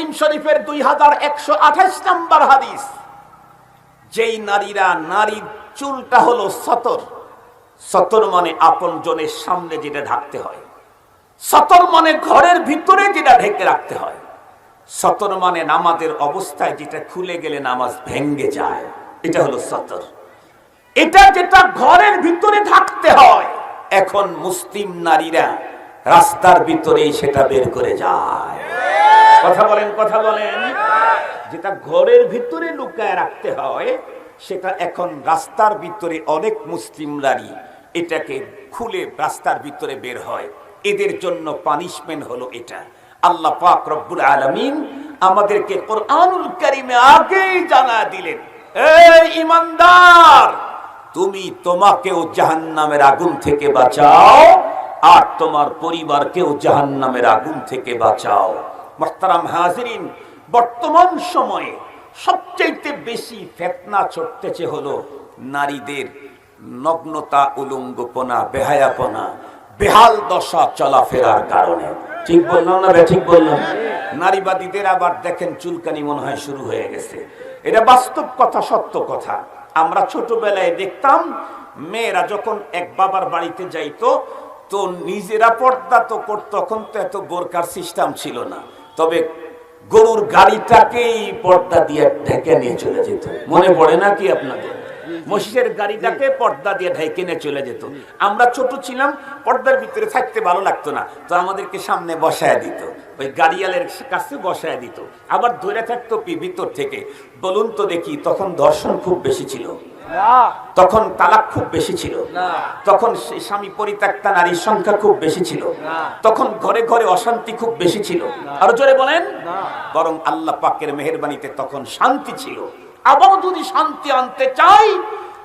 মুসলিম শরীফের দুই হাজার নাম্বার হাদিস। যেই নারীরা নারীর চুলটা হলো সতর। সতর মানে আপন জনের সামনে যেটা ঢাকতে হয়। সতর মানে ঘরের ভিতরে যেটা ঢেকে রাখতে হয়। সতর মানে নামাজের অবস্থায় যেটা খুলে গেলে নামাজ ভেঙ্গে যায়। এটা হলো সতর। এটা যেটা ঘরের ভিতরে থাকতে হয়, এখন মুসলিম নারীরা রাস্তার ভিতরেই সেটা বের করে যায়। কথা বলেন কথা বলেন। যেটা ঘরের ভিতরে লুকায় রাখতে হয়, সেটা এখন রাস্তার ভিতরে অনেক মুসলিম নারী এটাকে খুলে রাস্তার ভিতরে বের হয়। এদের জন্য পানিশমেন্ট হলো এটা। আল্লাহ পাক রব্বুল আলামিন আমাদেরকে কোরআনুল কারিমে আগেই জানা দিলেন, এই ইমানদার, তুমি তোমাকেও জাহান্নামের আগুন থেকে বাঁচাও, আর তোমার পরিবারকেও জাহান্নামের আগুন থেকে বাঁচাও। মোহতারাম হাজিরিন, বর্তমান সময়ে সবচাইতে বেশি ফেতনা ছড়তেছে হলো নারীদের নগ্নতা, উলঙ্গপনা, বেহায়াপনা, বেহাল দশা চলাফেরার কারণে। ঠিক বললাম না ঠিক বললাম? নারীবাদীদের আবার দেখেন চুলকানি মনে হয় শুরু হয়ে গেছে। এটা বাস্তব কথা, সত্য কথা। আমরা ছোটবেলায় দেখতাম, মেয়েরা যখন এক বাবার বাড়িতে যাইতো, তো নিজেরা পর্দা তো করতো তখন তো এত বোরকার সিস্টেম ছিল না। তবে গরুর গাড়িটাকেই পর্দা দিয়ে ঢেকে নিয়ে চলে যেত। মনে পড়ে না কি আপনাদের? মহিষের গাড়িটাকে পর্দা দিয়ে ঢেকে নিয়ে চলে যেত। আমরা ছোট ছিলাম, পর্দার ভিতরে থাকতে ভালো লাগতো না, তো আমাদেরকে সামনে বসায় দিত। ওই গাড়িয়ালের কাছে বসায় দিত। আবার ধরে থাকতো পি- ভিতর থেকে। বলুন তো দেখি, তখন দর্শন খুব বেশি ছিল। তখন তালাক খুব বেশি ছিল। তখন স্বামী পরিত্যক্তা নারীর সংখ্যা খুব বেশি ছিল। তখন ঘরে ঘরে অশান্তি খুব বেশি ছিল। আরও জোরে বলেন। বরং আল্লাহ পাকের মেহরবানিতে তখন শান্তি ছিল। আবারও যদি শান্তি আনতে চাই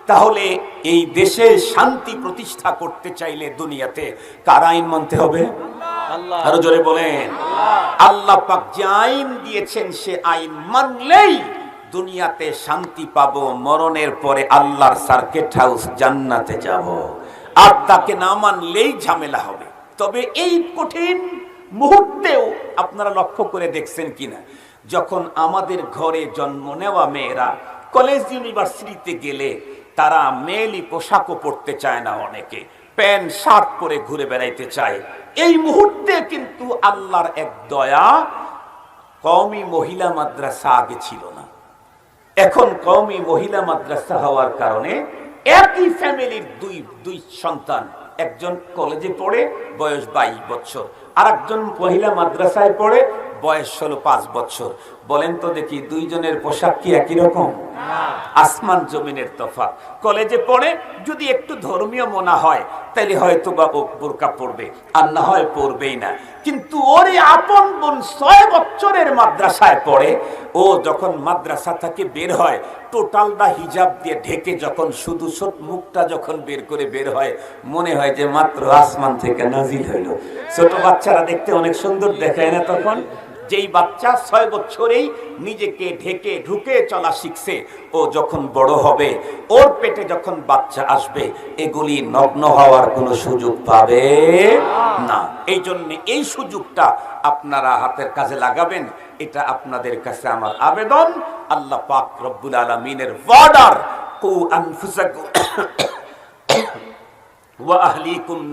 তাহলে এই দেশে শান্তি প্রতিষ্ঠা করতে চাইলে দুনিয়াতে কার আইন মানতে হবে? আরও জোরে বলেন। আল্লাহ পাক যে আইন দিয়েছেন সে আইন মানলেই দুনিয়াতে শান্তি পাবো, মরণের পরে আল্লাহর সার্কেট হাউস জান্নাতে যাব। আর তাকে না মানলেই ঝামেলা হবে। তবে এই কঠিন মুহূর্তেও আপনারা লক্ষ্য করে দেখছেন কিনা? যখন আমাদের ঘরে জন্ম নেওয়া মেয়েরা কলেজ ইউনিভার্সিটিতে গেলে তারা মেয়েলি পোশাকও পরতে চায় না অনেকে। প্যান্ট, শার্ট পরে ঘুরে বেড়াইতে চায়। এই মুহূর্তে কিন্তু আল্লাহর এক দয়া কমই মহিলা মাদ্রাসা আগে ছিল না। এখন কমই মহিলা মাদ্রাসা হওয়ার কারণে একই ফ্যামিলির দুই দুই সন্তান। একজন কলেজে পড়ে, বয়স বাইশ বছর। আর একজন মহিলা মাদ্রাসায় পড়ে, বয়স হলো পাঁচ বছর। বলেন তো দেখি দুইজনের পোশাক কি একই রকম? আসমান জমিনের তফাৎ। কলেজে পড়ে যদি একটু ধর্মীয় মনে হয় তাহলে হয়তো বা বোরকা পড়বে আর না হয় পড়বেই না। কিন্তু ওর আপন বোন ছয় বছরের মাদ্রাসায় পড়ে, ও যখন মাদ্রাসা থেকে বের হয় টোটালটা হিজাব দিয়ে ঢেকে যখন শুধু সত মুখটা যখন বের করে বের হয়, মনে হয় যে মাত্র আসমান থেকে নাজিল হইল। ছোট বাচ্চারা দেখতে অনেক সুন্দর দেখায় না তখন? যেই বাচ্চা ছয় বছরেই নিজেকে ঢেকে ঢুকে চলা শিখছে, ও যখন বড় হবে, ওর পেটে যখন বাচ্চা আসবে, এগুলি নগ্ন হওয়ার কোনো সুযোগ পাবে না। এই জন্য এই সুযোগটা আপনারা হাতের কাজে লাগাবেন, এটা আপনাদের কাছে আমার আবেদন। আল্লাহ পাক রব্বুল আলমিনের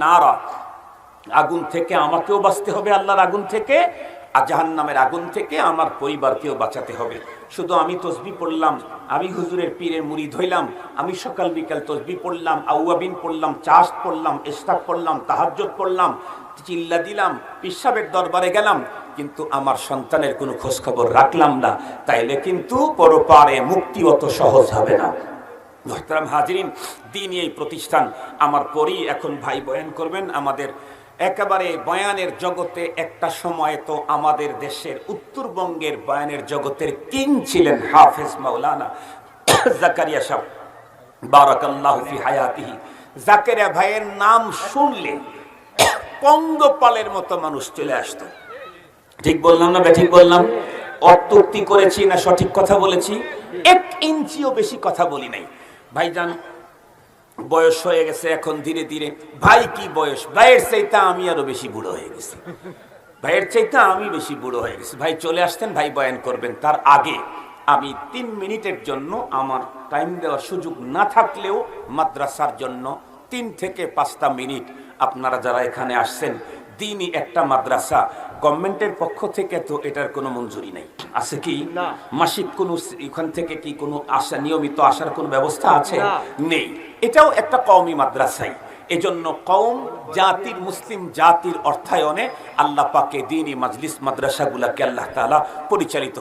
নারা। আগুন থেকে আমাকেও বাঁচতে হবে, আল্লাহর আগুন থেকে। আর জাহান্নামের আগুন থেকে আমার পরিবারকেও বাঁচাতে হবে। শুধু আমি তসবি পড়লাম, আমি হুজুরের পীরের মুড়ি ধইলাম, আমি সকাল বিকাল তসবি পড়লাম, আউয়াবিন পড়লাম, চাষ পড়লাম ইস্তাক পড়লাম তাহাজ্জত পড়লাম, চিল্লা দিলাম পিসাবের দরবারে গেলাম, কিন্তু আমার সন্তানের কোনো খোঁজখবর রাখলাম না। তাইলে কিন্তু পরপারে মুক্তি অত সহজ হবে না। মোহতারাম হাজিরিন, দিন এই প্রতিষ্ঠান, আমার পরই এখন ভাই বয়ান করবেন, আমাদের একেবারে বয়ানের জগতে একটা সময় তো আমাদের দেশের উত্তরবঙ্গের বয়ানের জগতের কিং ছিলেন হাফেজ মাওলানা জাকারিয়া সাহ বারাকাল্লাহু হায়াতিহি। জাকারিয়া ভাইয়ের নাম শুনলে পঙ্গপালের মতো মানুষ চলে আসতো। ঠিক বললাম না ঠিক বললাম? অত্যুক্তি করেছি না সঠিক কথা বলেছি? এক ইঞ্চিও বেশি কথা বলি নাই। ভাইজান বয়স হয়ে গেছে এখন ধীরে ধীরে। ভাই কি বয়স? ভাইয়ের চাইতে আমি আরও বেশি বুড়ো হয়ে গেছি। ভাইয়ের চাইতে আমি বেশি বুড়ো হয়ে গেছি। ভাই চলে আসতেন ভাই বয়ান করবেন। তার আগে আমি তিন মিনিটের জন্য আমার টাইম দেওয়ার সুযোগ না থাকলেও মাদ্রাসার জন্য তিন থেকে পাঁচটা মিনিট আপনারা যারা এখানে আসছেন দিনই একটা মাদ্রাসা। গভর্নমেন্টের পক্ষ থেকে তো এটার কোনো মঞ্জুরি নেই। আছে কি। মাসিক কোনো এখান থেকে কি কোনো আসা নিয়মিত আসার কোনো ব্যবস্থা আছে? নেই। এটাও একটা কওমি মাদ্রাসাই। এজন্য কওম জাতির মুসলিম জাতির অর্থায়নে আল্লাহ পাকে দিনই মাজলিস মাদ্রাসাগুলাকে আল্লাহ তালা পরিচালিত